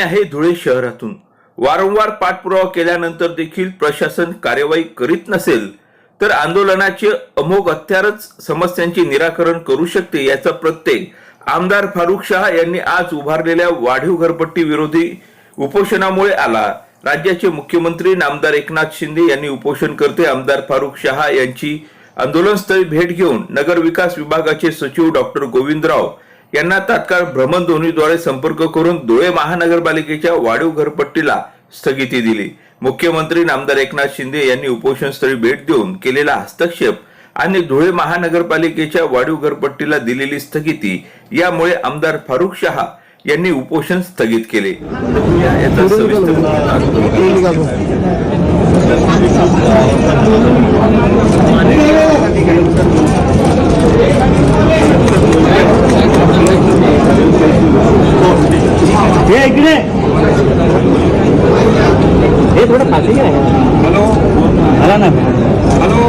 बातमी आहे धुळे शहरातून. वारंवार पाठपुरावा केल्यानंतर देखील प्रशासन कार्यवाही करीत नसेल तर आंदोलनाचे अमोघ हत्यारच समस्यांचे निराकरण करू शकते याचा प्रत्यय आमदार फारुख शहा यांनी आज उभारलेल्या वाढीव घरपट्टी विरोधी उपोषणामुळे आला. राज्याचे मुख्यमंत्री नामदार एकनाथ शिंदे यांनी उपोषणकर्ते आमदार फारुख शहा यांची. आंदोलनस्थळी भेट घेऊन नगरविकास विभागाचे सचिव डॉक्टर गोविंदराव यांना तात्काळ भ्रमणध्वनीद्वारे संपर्क करून धुळे महानगरपालिकेच्या वाढीव घरपट्टीला स्थगिती दिली. मुख्यमंत्री नामदार एकनाथ शिंदे यांनी उपोषणस्थळी भेट देऊन केलेला हस्तक्षेप आणि धुळे महानगरपालिकेच्या वाढीव घरपट्टीला दिलेली स्थगिती यामुळे आमदार फारुख शहा यांनी उपोषण स्थगित केले. बघूया याचा सविस्तर वृत्तांत. हे इकडे हे थोडं पाठी घ्या. हॅलो. आला ना. हॅलो.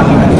सर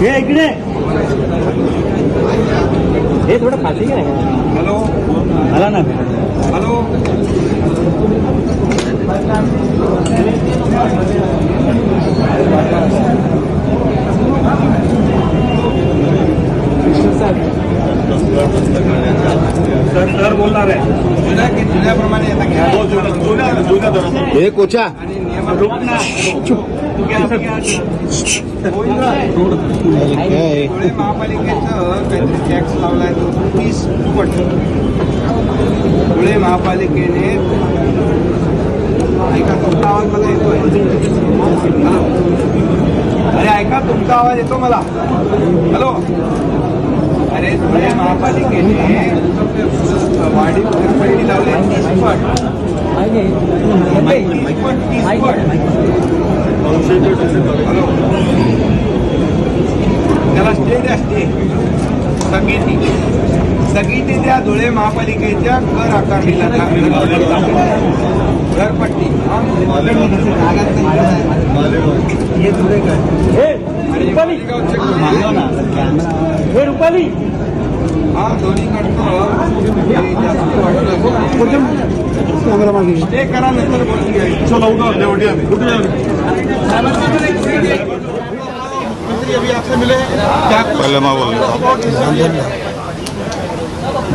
हे इकडे. हे थोडं पाठी घ्या हॅलो. आला ना. हॅलो. हे कोचा आणि महापालिकेचं टॅक्स लावलाय तो तीस पट धुळे महापालिकेने ऐका तुमचा आवाज मला येतोय अरे ऐका तुमचा आवाज येतो मला. हॅलो. अरे धुळे महापालिकेने वाढीव घरपट्टी लावली तीस पट त्याला स्टे द्या स्टे स्थगिती स्थगिती द्या धुळे महापालिकेच्या कर आकारणीला घरपट्टी हा? धुळे काय हे रुपाली. हे दोन्हीकडचं. स्टे करा नंतर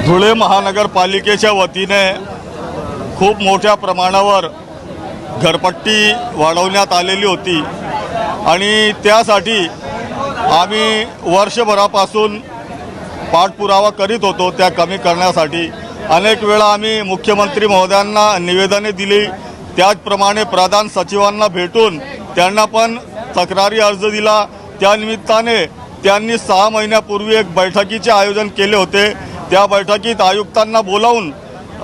धुळे महानगरपालिकेच्या वतीने खूप मोठ्या प्रमाणावर घरपट्टी वाढवण्यात आलेली होती. आणि त्यासाठी आम्ही वर्षभरापासून पाठपुरावा करीत होतो त्या कमी करण्यासाठी. अनेक वेळा आम्ही मुख्यमंत्री महोदयांना निवेदने दिली. त्याचप्रमाणे प्रधान सचिवांना भेटून त्यांना पण तक्रारी अर्ज दिला. त्यानिमित्ताने त्यांनी सहा महिन्यापूर्वी एक बैठकीचे आयोजन केले होते. त्या बैठकीत आयुक्तांना बोलावून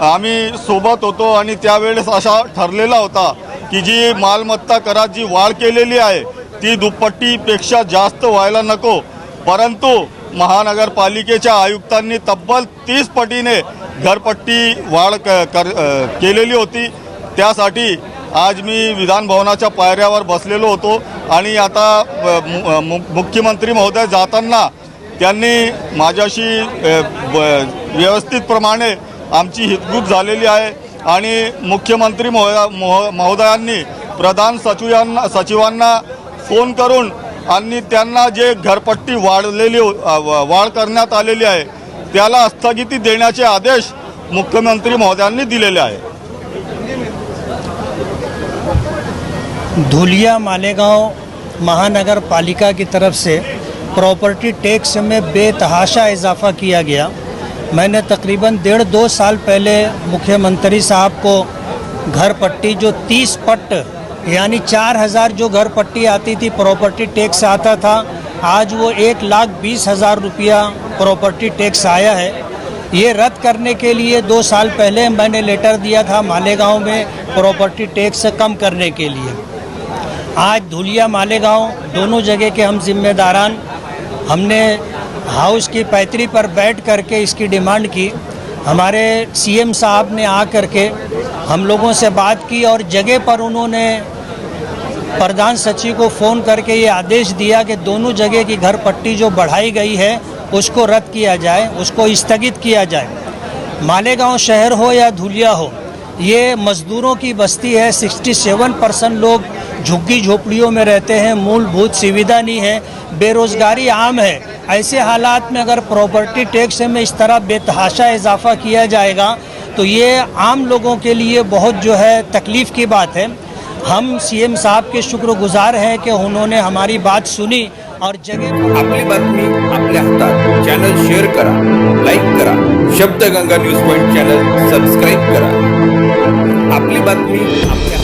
आम्ही सोबत होतो आणि त्यावेळेस असा ठरलेला होता की जी मालमत्ता करात जी वाढ केलेली आहे ती दुप्पटीपेक्षा जास्त व्हायला नको. परंतु महानगरपालिकेच्या आयुक्तांनी तब्बल तीस पटीने घरपट्टी वाढ क कर केलेली होती. त्यासाठी आज मी विधानभवनाच्या पायऱ्यावर बसलेलो होतो आणि आता मु- मुख्यमंत्री महोदय जाताना त्यांनी माझ्याशी व्यवस्थितप्रमाणे आमची हितगुज झालेली आहे आणि मुख्यमंत्री महो महोदयांनी प्रधान सचिवांना सचिवांना फोन करून आणि त्यांना जे घरपट्टी वाढलेली वाढ करण्यात आलेली आहे त्याला स्थगिती देण्याचे आदेश मुख्यमंत्री महोदयांनी दिलेले आहे. धुलिया मालेगांव महानगरपालिका की तरफ से प्रॉपर्टी टैक्स में बेतहाशा इजाफा किया गया। मैंने तकरीबन डेढ़ दो साल पहले मुख्यमंत्री साहब को घर पट्टी जो तीस पट्ट यानी चार हज़ार जो घर पट्टी आती थी प्रॉपर्टी टैक्स आता था, आज वो एक लाख बीस हज़ार रुपया प्रॉपर्टी टैक्स आया है। ये रद्द करने के लिए दो साल पहले मैंने लेटर दिया था मालेगांव में प्रॉपर्टी टैक्स कम करने के लिए। आज धुलिया, मालेगांव दोनों जगह के हम जिम्मेदारान, हमने हाउस की पैतरी पर बैठ करके इसकी डिमांड की। हमारे सीएम साहब ने आ करके हम लोगों से बात की और जगह पर उन्होंने प्रधान सचिव को फ़ोन करके ये आदेश दिया कि दोनों जगह की घर पट्टी जो बढ़ाई गई है, उसको रद्द किया जाए, उसको स्थगित किया जाए। मालेगांव शहर हो या धुलिया हो, ये मज़दूरों की बस्ती है 67 परसेंट लोग झुग्गी झोपड़ियों में रहते हैं, मूलभूत सुविधा नहीं है, बेरोज़गारी आम है। ऐसे हालात में अगर प्रॉपर्टी टैक्स में इस तरह बेतहाशा इजाफा किया जाएगा तो ये आम लोगों के लिए बहुत जो है तकलीफ़ की बात है। हम सीएम साहब के शुक्रगुजार हैं कि उन्होंने हमारी बात सुनी और जगह आपली बातमी आपल्या हातात चॅनल शेअर करा लाईक करा Shabdganga news point channel subscribe करा। आपली बातमी आपल्या